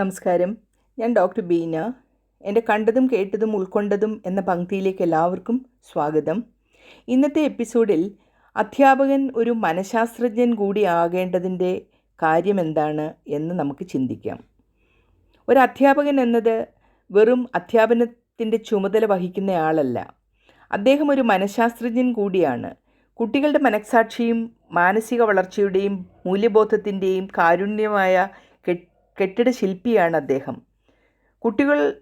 നമസ്കാരം. ഞാൻ ഡോക്ടർ ബീന. എന്റെ കണ്ടതും കേട്ടതും ഉൾക്കൊണ്ടതും എന്ന പങ്ക്തിയിലേക്ക് എല്ലാവർക്കും സ്വാഗതം. ഇന്നത്തെ എപ്പിസോഡിൽ അധ്യാപകൻ ഒരു മനഃശാസ്ത്രജ്ഞൻ കൂടി ആകേണ്ടതിന്റെ കാര്യമെന്താണ് എന്ന് നമുക്ക് ചിന്തിക്കാം. ഒരു അധ്യാപകൻ എന്നത് വെറും അധ്യാപനത്തിന്റെ ചുമതല വഹിക്കുന്നയാളല്ല അദ്ദേഹം ഒരു മനഃശാസ്ത്രജ്ഞൻ കൂടിയാണ്. കുട്ടികളുടെ മനഃസാക്ഷിയും മാനസിക വളർച്ചയുടെയും മൂല്യബോധത്തിന്റെയും കാരുണ്യമായ കെ- കെട്ടിട ശില്പിയാണ് അദ്ദേഹം. കുട്ടികൾ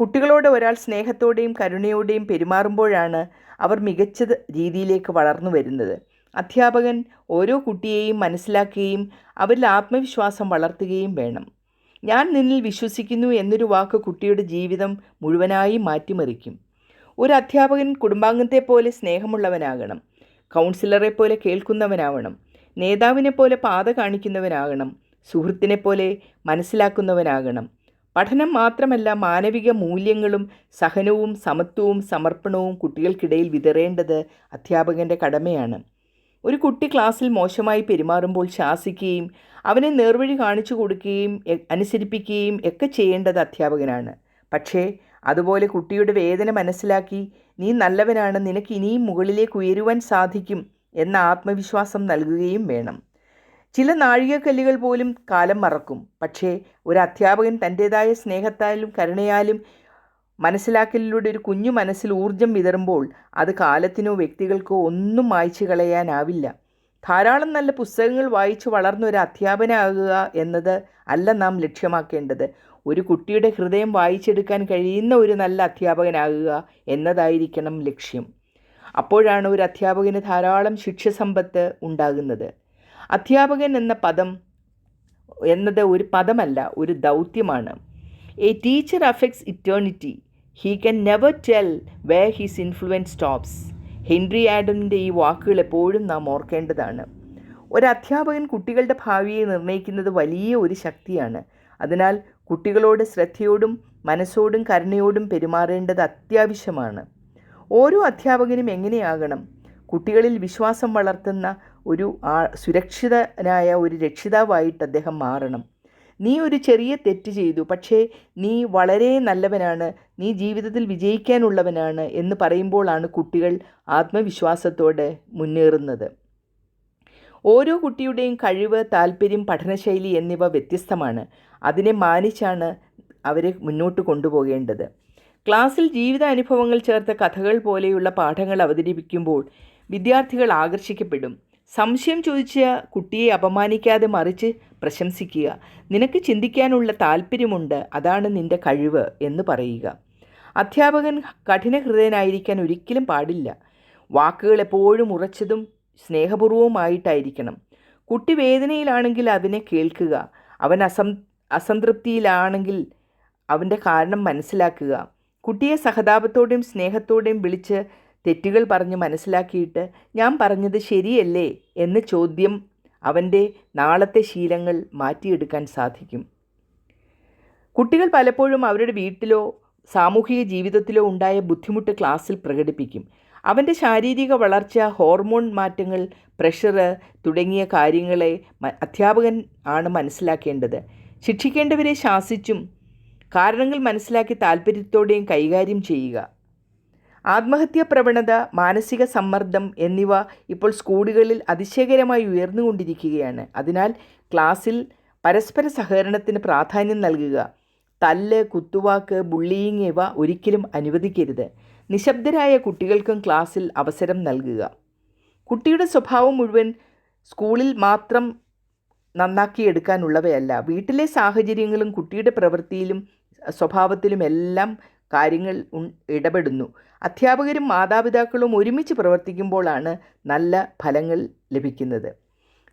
കുട്ടികളോട് ഒരാൾ സ്നേഹത്തോടെയും കരുണയോടെയും പെരുമാറുമ്പോഴാണ് അവർ മികച്ച രീതിയിലേക്ക് വളർന്നു വരുന്നത്. അധ്യാപകൻ ഓരോ കുട്ടിയെയും മനസ്സിലാക്കുകയും അവരിൽ ആത്മവിശ്വാസം വളർത്തുകയും വേണം. ഞാൻ നിന്നിൽ വിശ്വസിക്കുന്നു എന്നൊരു വാക്ക് കുട്ടിയുടെ ജീവിതം മുഴുവനായി മാറ്റിമറിക്കും. ഒരു അധ്യാപകൻ കുടുംബാംഗത്തെ പോലെ സ്നേഹമുള്ളവനാകണം. കൗൺസിലറെ പോലെ കേൾക്കുന്നവനാവണം. നേതാവിനെ പോലെ പാത കാണിക്കുന്നവനാകണം. സുഹൃത്തിനെ പോലെ മനസ്സിലാക്കുന്നവനാകണം. പഠനം മാത്രമല്ല മാനവിക മൂല്യങ്ങളും സഹനവും സമത്വവും സമർപ്പണവും കുട്ടികൾക്കിടയിൽ വിതറേണ്ടത് അധ്യാപകന്റെ കടമയാണ്. ഒരു കുട്ടി ക്ലാസ്സിൽ മോശമായി പെരുമാറുമ്പോൾ ശാസിക്കുകയും അവനെ നേർവഴി കാണിച്ചു കൊടുക്കുകയും അനുസരിപ്പിക്കുകയും ഒക്കെ ചെയ്യേണ്ടത് അധ്യാപകനാണ്. പക്ഷേ അതുപോലെ കുട്ടിയുടെ വേദന മനസ്സിലാക്കി നീ നല്ലവനാണ് നിനക്ക് ഇനിയും മുകളിലേക്ക് ഉയരുവാൻ സാധിക്കും എന്ന ആത്മവിശ്വാസം നൽകുകയും വേണം. ചില നാഴികക്കല്ലുകൾ പോലും കാലം മറക്കും. പക്ഷേ ഒരു അധ്യാപകൻ തന്റേതായ സ്നേഹത്താലും കരുണയാലും മനസ്സിലാക്കലിലൂടെ ഒരു കുഞ്ഞു മനസ്സിൽ ഊർജം വിതറുമ്പോൾ അത് കാലത്തിനോ വ്യക്തികൾക്കോ ഒന്നും മായ്ച്ചു കളയാനാവില്ല. ധാരാളം നല്ല പുസ്തകങ്ങൾ വായിച്ചു വളർന്ന ഒരു അധ്യാപനാകുക എന്നത് അല്ല നാം ലക്ഷ്യമാക്കേണ്ടത്. ഒരു കുട്ടിയുടെ ഹൃദയം വായിച്ചെടുക്കാൻ കഴിയുന്ന ഒരു നല്ല അധ്യാപകനാകുക എന്നതായിരിക്കണം ലക്ഷ്യം. അപ്പോഴാണ് ഒരു അധ്യാപകന് ധാരാളം ശിക്ഷ സമ്പത്ത് ഉണ്ടാകുന്നത്. അധ്യാപകൻ എന്ന പദം എന്നത് ഒരു പദമല്ല ഒരു ദൗത്യമാണ്. A teacher affects eternity he can never tell where his influence stops Henry ആഡമിന്റെ ഈ വാക്കുകൾ എപ്പോഴും നാം ഓർക്കേണ്ടതാണ്. ഒരു അധ്യാപകൻ കുട്ടികളുടെ ഭാവിയെ നിർണയിക്കുന്നത് വലിയ ഒരു ശക്തിയാണ്. അതിനാൽ കുട്ടികളോട് ശ്രദ്ധയോടും മനസ്സോടും കരുണയോടും പെരുമാറേണ്ടത് അത്യാവശ്യമാണ്. ഓരോ അധ്യാപകനും എങ്ങനെയാകണം? കുട്ടികളിൽ വിശ്വാസം വളർത്തുന്ന ഒരു ആ സുരക്ഷിതനായ ഒരു രക്ഷിതാവായിട്ട് അദ്ദേഹം മാറണം. നീ ഒരു ചെറിയ തെറ്റ് ചെയ്തു. പക്ഷേ നീ വളരെ നല്ലവനാണ്. നീ ജീവിതത്തിൽ വിജയിക്കാനുള്ളവനാണ് എന്ന് പറയുമ്പോഴാണ് കുട്ടികൾ ആത്മവിശ്വാസത്തോടെ മുന്നേറുന്നത്. ഓരോ കുട്ടിയുടെയും കഴിവ് താല്പര്യം പഠനശൈലി എന്നിവ വ്യത്യസ്തമാണ്. അതിനെ മാനിച്ചാണ് അവരെ മുന്നോട്ട് കൊണ്ടുപോകേണ്ടത്. ക്ലാസ്സിൽ ജീവിതാനുഭവങ്ങൾ ചേർത്ത കഥകൾ പോലെയുള്ള പാഠങ്ങൾ അവതരിപ്പിക്കുമ്പോൾ വിദ്യാർത്ഥികൾ ആകർഷിക്കപ്പെടും. സംശയം ചോദിച്ച കുട്ടിയെ അപമാനിക്കാതെ മറിച്ച് പ്രശംസിക്കുക. നിനക്ക് ചിന്തിക്കാനുള്ള താല്പര്യമുണ്ട്. അതാണ് നിന്റെ കഴിവ് എന്ന് പറയുക. അധ്യാപകൻ കഠിനഹൃദയനായിരിക്കാൻ ഒരിക്കലും പാടില്ല. വാക്കുകൾ എപ്പോഴും ഉറച്ചതും സ്നേഹപൂർവവുമായിട്ടായിരിക്കണം. കുട്ടി വേദനയിലാണെങ്കിൽ അതിനെ കേൾക്കുക. അവൻ അസം അസംതൃപ്തിയിലാണെങ്കിൽ അവന്റെ കാരണം മനസ്സിലാക്കുക. കുട്ടിയെ സഹതാപത്തോടെയും സ്നേഹത്തോടെയും വിളിച്ച് തെറ്റുകൾ പറഞ്ഞ് മനസ്സിലാക്കിയിട്ട് ഞാൻ പറഞ്ഞത് ശരിയല്ലേ എന്ന ചോദ്യം അവന്റെ നാളത്തെ ശീലങ്ങൾ മാറ്റിയെടുക്കാൻ സാധിക്കും. കുട്ടികൾ പലപ്പോഴും അവരുടെ വീട്ടിലോ സാമൂഹിക ജീവിതത്തിലോ ഉണ്ടായ ബുദ്ധിമുട്ട് ക്ലാസ്സിൽ പ്രകടിപ്പിക്കും. അവന്റെ ശാരീരിക വളർച്ച ഹോർമോൺ മാറ്റങ്ങൾ പ്രഷർ തുടങ്ങിയ കാര്യങ്ങളെ അധ്യാപകൻ ആണ് മനസ്സിലാക്കേണ്ടത്. ശിക്ഷിക്കേണ്ടവരെ ശാസിച്ചും കാരണങ്ങൾ മനസ്സിലാക്കി താല്പര്യത്തോടെയും കൈകാര്യം ചെയ്യുക. ആത്മഹത്യാ പ്രവണത മാനസിക സമ്മർദ്ദം എന്നിവ ഇപ്പോൾ സ്കൂളുകളിൽ അതിശയകരമായി ഉയർന്നുകൊണ്ടിരിക്കുകയാണ്. അതിനാൽ ക്ലാസ്സിൽ പരസ്പര സഹകരണത്തിന് പ്രാധാന്യം നൽകുക. തല്ല് കുത്തുവാക്ക് ബുള്ളിയിങ് ഇവ ഒരിക്കലും അനുവദിക്കരുത്. നിശബ്ദരായ കുട്ടികൾക്കും ക്ലാസ്സിൽ അവസരം നൽകുക. കുട്ടിയുടെ സ്വഭാവം മുഴുവൻ സ്കൂളിൽ മാത്രം നന്നാക്കിയെടുക്കാനുള്ളവയല്ല. വീട്ടിലെ സാഹചര്യങ്ങളും കുട്ടിയുടെ പ്രവൃത്തിയിലും സ്വഭാവത്തിലും എല്ലാം കാര്യങ്ങൾ ഇടപെടുന്നു. അധ്യാപകരും മാതാപിതാക്കളും ഒരുമിച്ച് പ്രവർത്തിക്കുമ്പോഴാണ് നല്ല ഫലങ്ങൾ ലഭിക്കുന്നത്.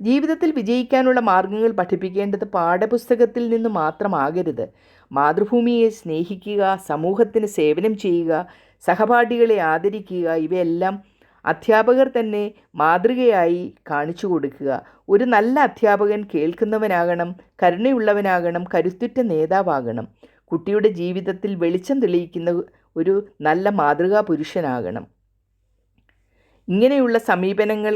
ജീവിതത്തിൽ വിജയിക്കാനുള്ള മാർഗങ്ങൾ പഠിപ്പിക്കേണ്ടത് പാഠപുസ്തകത്തിൽ നിന്ന് മാത്രമാകരുത്. മാതൃഭൂമിയെ സ്നേഹിക്കുക സമൂഹത്തിന് സേവനം ചെയ്യുക സഹപാഠികളെ ആദരിക്കുക ഇവയെല്ലാം അധ്യാപകർ തന്നെ മാതൃകയായി കാണിച്ചു കൊടുക്കുക. ഒരു നല്ല അധ്യാപകൻ കേൾക്കുന്നവനാകണം കരുണയുള്ളവനാകണം കരുത്തുറ്റ നേതാവാകണം. കുട്ടിയുടെ ജീവിതത്തിൽ വെളിച്ചം തെളിയിക്കുന്ന ഒരു നല്ല മാതൃകാ പുരുഷനാകണം ഇങ്ങനെയുള്ള സമീപനങ്ങൾ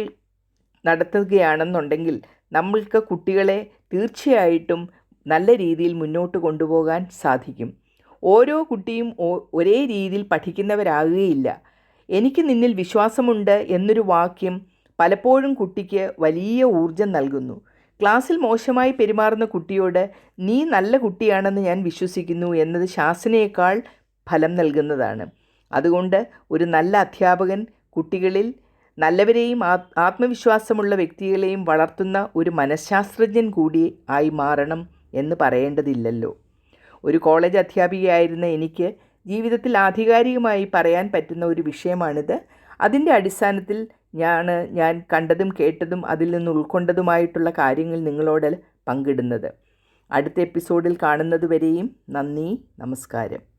നടത്തുകയാണെന്നുണ്ടെങ്കിൽ നമ്മൾക്ക് കുട്ടികളെ തീർച്ചയായിട്ടും നല്ല രീതിയിൽ മുന്നോട്ട് കൊണ്ടുപോകാൻ സാധിക്കും. ഓരോ കുട്ടിയും ഒരേ രീതിയിൽ പഠിക്കുന്നവരാകുകയില്ല. എനിക്ക് നിന്നിൽ വിശ്വാസമുണ്ട് എന്നൊരു വാക്യം പലപ്പോഴും കുട്ടിക്ക് വലിയ ഊർജം നൽകുന്നു. ക്ലാസ്സിൽ മോശമായി പെരുമാറുന്ന കുട്ടിയോട് നീ നല്ല കുട്ടിയാണെന്ന് ഞാൻ വിശ്വസിക്കുന്നു എന്നത് ശാസനയേക്കാൾ ഫലം നൽകുന്നതാണ്. അതുകൊണ്ട് ഒരു നല്ല അധ്യാപകൻ കുട്ടികളിൽ നല്ലവരെയും ആത് ആത്മവിശ്വാസമുള്ള വ്യക്തികളെയും വളർത്തുന്ന ഒരു മനഃശാസ്ത്രജ്ഞൻ കൂടി ആയി മാറണം എന്ന് പറയേണ്ടതില്ലല്ലോ. ഒരു കോളേജ് അധ്യാപികയായിരുന്ന എനിക്ക് ജീവിതത്തിൽ ആധികാരികമായി പറയാൻ പറ്റുന്ന ഒരു വിഷയമാണിത്. അതിന്റെ അടിസ്ഥാനത്തിൽ ഞാൻ ഞാൻ കണ്ടതും കേട്ടതും അതിൽ നിന്ന് ഉൾക്കൊണ്ടതുമായിട്ടുള്ള കാര്യങ്ങൾ നിങ്ങളോട് പങ്കിടുന്നത്. അടുത്ത എപ്പിസോഡിൽ കാണുന്നതുവരെയും നന്ദി നമസ്കാരം.